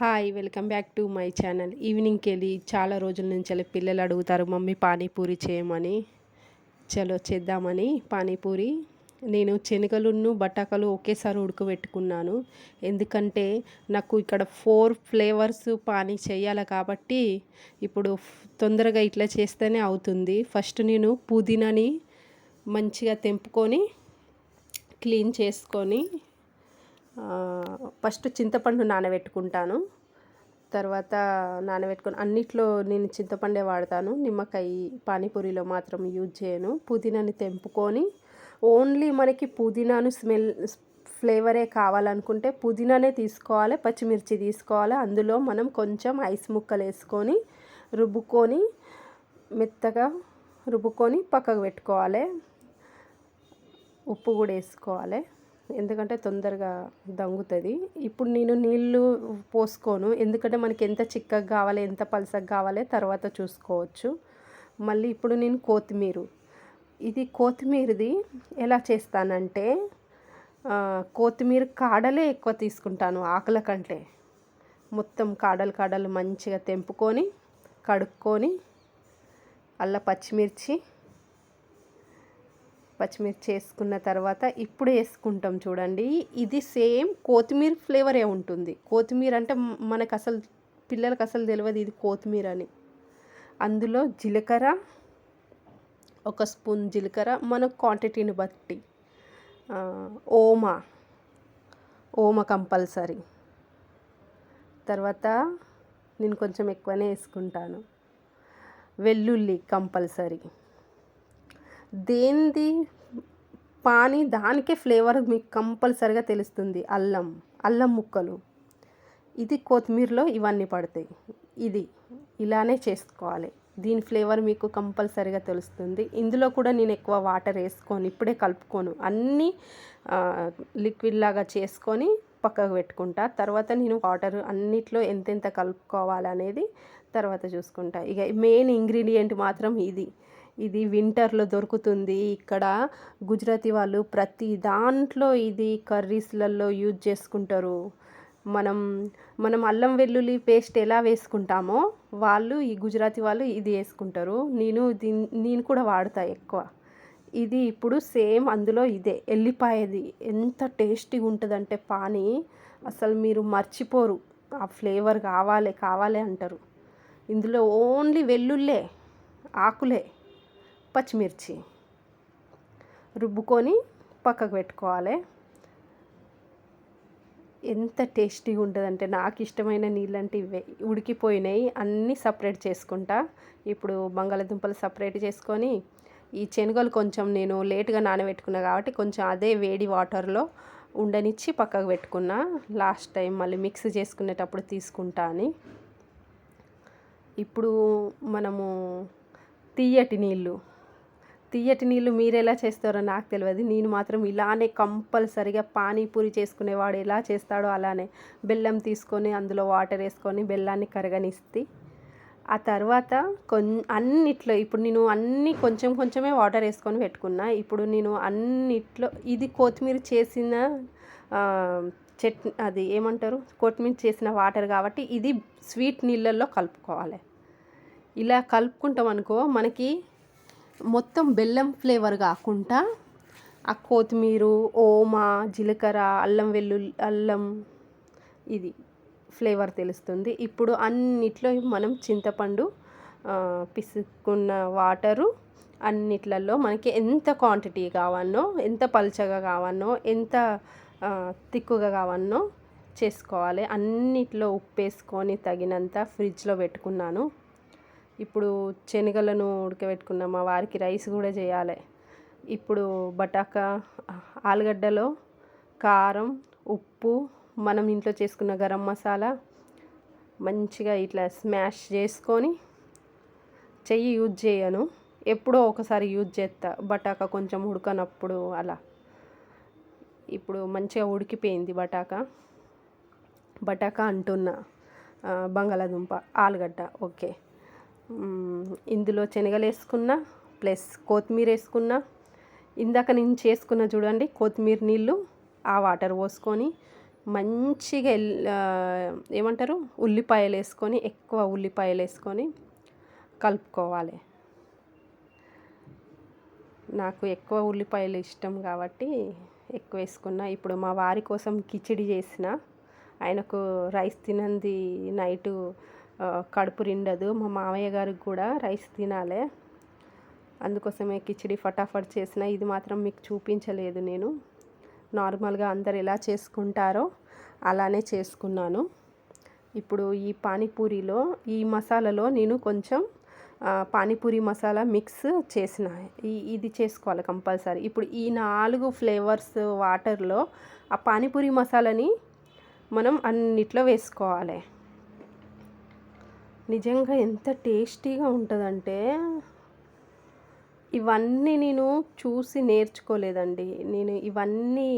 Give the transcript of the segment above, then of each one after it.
Hi welcome back to my channel ఈవినింగ్కి వెళ్ళి చాలా రోజుల నుంచి వెళ్ళి పిల్లలు అడుగుతారు మమ్మీ పానీపూరి చేయమని. చలో చేద్దామని పానీపూరి. నేను శనగలును బటాకాలు ఒకేసారి ఉడకబెట్టుకున్నాను. ఎందుకంటే నాకు ఇక్కడ ఫోర్ ఫ్లేవర్స్ పానీ చేయాలి కాబట్టి ఇప్పుడు తొందరగా ఇట్లా చేస్తేనే అవుతుంది. ఫస్ట్ నేను పుదీనాని మంచిగా తెంపుకొని క్లీన్ చేసుకొని ఫస్ట్ చింతపండు నానబెట్టుకుంటాను. తర్వాత నానబెట్టుకొని అన్నిట్లో నేను చింతపండే వాడతాను. నిమ్మకాయ పానీపూరిలో మాత్రం యూజ్ చేయను. పుదీనాని తెంపుకొని ఓన్లీ మనకి పుదీనాను స్మెల్ ఫ్లేవరే కావాలనుకుంటే పుదీనానే తీసుకోవాలి పచ్చిమిర్చి తీసుకోవాలి. అందులో మనం కొంచెం ఐస్ ముక్కలు వేసుకొని రుబ్బుకొని మెత్తగా రుబ్బుకొని పక్కకు పెట్టుకోవాలి. ఉప్పు కూడా వేసుకోవాలి. ఎందుకంటే తొందరగా దంగుతుంది. ఇప్పుడు నేను నీళ్ళు పోసుకోను. ఎందుకంటే మనకి ఎంత చిక్కగా కావాలి ఎంత పలసగా కావాలి తర్వాత చూసుకోవచ్చు. మళ్ళీ ఇప్పుడు నేను కొత్తిమీర. ఇది కొత్తిమీరది ఎలా చేస్తానంటే కొత్తిమీర కాడలే ఎక్కువ తీసుకుంటాను ఆకుల కంటే. మొత్తం కాడలు కాడలు మంచిగా తెంపుకొని కడుక్కొని అల్ల పచ్చిమిర్చి పచ్చిమిర్చి వేసుకున్న తర్వాత ఇప్పుడు వేసుకుంటాం చూడండి. ఇది సేమ్ కొత్తిమీర ఫ్లేవరే ఉంటుంది. కొత్తిమీర అంటే మనకు అసలు పిల్లలకు అసలు తెలియదు ఇది కొత్తిమీర అని. అందులో జీలకర్ర ఒక స్పూన్ జీలకర్ర మన క్వాంటిటీని బట్టి ఓమా ఓమ కంపల్సరీ. తర్వాత నేను కొంచెం ఎక్కువనే వేసుకుంటాను. వెల్లుల్లి కంపల్సరీ. దేనిది? పానీ దానికే ఫ్లేవర్ మీకు కంపల్సరిగా తెలుస్తుంది. అల్లం అల్లం ముక్కలు. ఇది కొత్తిమీరలో ఇవన్నీ పడతాయి. ఇది ఇలానే చేసుకోవాలి. దీని ఫ్లేవర్ మీకు కంపల్సరీగా తెలుస్తుంది. ఇందులో కూడా నేను ఎక్కువ వాటర్ వేసుకొని ఇప్పుడే కలుపుకోను అన్నీ లిక్విడ్ లాగా చేసుకొని పక్కకు పెట్టుకుంటా. తర్వాత నేను వాటర్ అన్నిట్లో ఎంతెంత కలుపుకోవాలనేది తర్వాత చూసుకుంటా. ఇక మెయిన్ ఇంగ్రీడియంట్ మాత్రం ఇది. ఇది వింటర్లో దొరుకుతుంది. ఇక్కడ గుజరాతీ వాళ్ళు ప్రతి దాంట్లో ఇది కర్రీస్లలో యూజ్ చేసుకుంటారు. మనం మనం అల్లం వెల్లుల్లి పేస్ట్ ఎలా వేసుకుంటామో వాళ్ళు ఈ గుజరాతీ వాళ్ళు ఇది వేసుకుంటారు. నేను దీని నేను కూడా వాడతా ఎక్కువ. ఇది ఇప్పుడు సేమ్ అందులో ఇదే. ఎల్లిపాయది ఎంత టేస్టీగా ఉంటుందంటే పానీ అసలు మీరు మర్చిపోరు. ఆ ఫ్లేవర్ కావాలి కావాలి అంటారు. ఇందులో ఓన్లీ వెల్లుల్లే ఆకులే. పచ్చిమిర్చి రుబ్బుకొని పక్కకు పెట్టుకోవాలి. ఎంత టేస్టీగా ఉంటుందంటే నాకు ఇష్టమైన నీళ్ళంటే ఇవే. ఉడికిపోయినాయి అన్నీ సపరేట్ చేసుకుంటా. ఇప్పుడు బంగాళదుంపలు సపరేట్ చేసుకొని ఈ శనగలు కొంచెం నేను లేట్గా నానబెట్టుకున్నా కాబట్టి కొంచెం అదే వేడి వాటర్లో ఉండనిచ్చి పక్కకు పెట్టుకున్నా. లాస్ట్ టైం మళ్ళీ మిక్స్ చేసుకునేటప్పుడు తీసుకుంటా అని. ఇప్పుడు మనము తీయటి నీళ్ళు తీయటి నీళ్ళు మీరు ఎలా చేస్తారో నాకు తెలియదు నేను మాత్రం ఇలానే కంపల్సరిగా పానీపూరి చేసుకునేవాడు ఎలా చేస్తాడో అలానే బెల్లం తీసుకొని అందులో వాటర్ వేసుకొని బెల్లాన్ని కరగనిస్తే ఆ తర్వాత కొన్ అన్నిట్లో ఇప్పుడు నేను అన్ని కొంచెం కొంచెమే వాటర్ వేసుకొని పెట్టుకున్నా. ఇప్పుడు నేను అన్నిట్లో ఇది కొత్తిమీర చేసిన చెట్ అది ఏమంటారు? కొత్తిమీర చేసిన వాటర్ కాబట్టి ఇది స్వీట్ నీళ్ళల్లో కలుపుకోవాలి. ఇలా కలుపుకుంటాం అనుకో మనకి మొత్తం బెల్లం ఫ్లేవర్ కాకుండా ఆ కొత్తిమీర ఓమా జీలకర్ర అల్లం వెల్లుల్లి అల్లం ఇది ఫ్లేవర్ తెలుస్తుంది. ఇప్పుడు అన్నిట్లో మనం చింతపండు పిసుక్కున్న వాటరు అన్నిట్లలో మనకి ఎంత క్వాంటిటీ కావాలనో ఎంత పల్చగా కావాలనో ఎంత తిక్కుగా కావాలనో చేసుకోవాలి. అన్నిట్లో ఉప్పు వేసుకొని తగినంత ఫ్రిడ్జ్లో పెట్టుకున్నాను. ఇప్పుడు శనగలను ఉడకబెట్టుకున్న మా వారికి రైస్ కూడా చేయాలి. ఇప్పుడు బటాకా ఆలుగడ్డలో కారం ఉప్పు మనం ఇంట్లో చేసుకున్న గరం మసాలా మంచిగా ఇట్లా స్మాష్ చేసుకొని చెయ్యి యూజ్ చేయను. ఎప్పుడో ఒకసారి యూజ్ చేస్తా బటాకా కొంచెం ఉడకనప్పుడు అలా. ఇప్పుడు మంచిగా ఉడికిపోయింది బటాకా. బటాకా అంటున్నా బంగాళాదుంప ఆలుగడ్డ ఓకే. ఇందులో శనగలు వేసుకున్న ప్లస్ కొత్తిమీర వేసుకున్న. ఇందాక నేను చేసుకున్న చూడండి కొత్తిమీర నీళ్ళు ఆ వాటర్ పోసుకొని మంచిగా ఏమంటారు? ఉల్లిపాయలు వేసుకొని ఎక్కువ ఉల్లిపాయలు వేసుకొని కలుపుకోవాలి. నాకు ఎక్కువ ఉల్లిపాయలు ఇష్టం కాబట్టి ఎక్కువ వేసుకున్నా. ఇప్పుడు మా వారి కోసం కిచిడి చేసిన ఆయనకు రైస్ తినంది నైటు కడుపు నిండదు. మా మామయ్య గారికి కూడా రైస్ తినాలి. అందుకోసమే కిచిడి ఫటాఫట్ చేసిన. ఇది మాత్రం మీకు చూపించలేదు నేను. నార్మల్గా అందరు ఎలా చేసుకుంటారో అలానే చేసుకున్నాను. ఇప్పుడు ఈ పానీపూరిలో ఈ మసాలాలో నేను కొంచెం పానీపూరి మసాలా మిక్స్ చేసిన. ఈ ఇది చేసుకోవాలి కంపల్సరీ. ఇప్పుడు ఈ నాలుగు ఫ్లేవర్స్ వాటర్లో ఆ పానీపూరి మసాలాని మనం అన్నిట్లో వేసుకోవాలి. నిజంగా ఎంత టేస్టీగా ఉంటుందంటే ఇవన్నీ నేను చూసి నేర్చుకోలేదండి. నేను ఇవన్నీ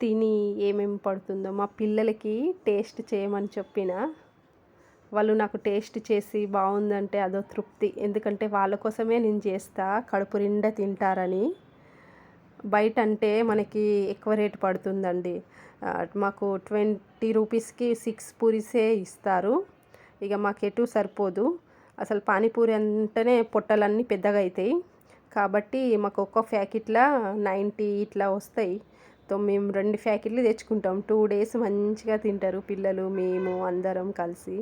తిని ఏమేమి పడుతుందో మా పిల్లలకి టేస్ట్ చేయమని చెప్పిన వాళ్ళు నాకు టేస్ట్ చేసి బాగుందంటే అదో తృప్తి. ఎందుకంటే వాళ్ళ కోసమే నేను చేస్తా కడుపు నిండా తింటారని. బయట అంటే మనకి ఎక్కువ రేటు పడుతుందండి. మాకు ట్వంటీ రూపీస్కి సిక్స్ పూరీసే ఇస్తారు. ఇక మాకెటు సరిపోదు. అసలు పానీపూరి అంటేనే పొట్టలన్నీ పెద్దగా అవుతాయి కాబట్టి మాకు ఒక్క ప్యాకెట్లా నైంటీ ఇట్లా వస్తాయి. తో మేము రెండు ప్యాకెట్లు తెచ్చుకుంటాం. టూ డేస్ మంచిగా తింటారు పిల్లలు మేము అందరం కలిసి.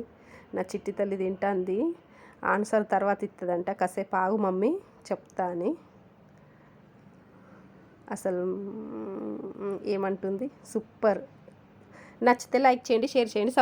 నా చిట్టి తల్లి తింటుంది. ఆన్సర్ తర్వాత ఇస్తుందంట కాసేపు ఆగు మమ్మీ చెప్తా అని. అసలు ఏమంటుంది? సూపర్. నచ్చితే లైక్ చేయండి షేర్ చేయండి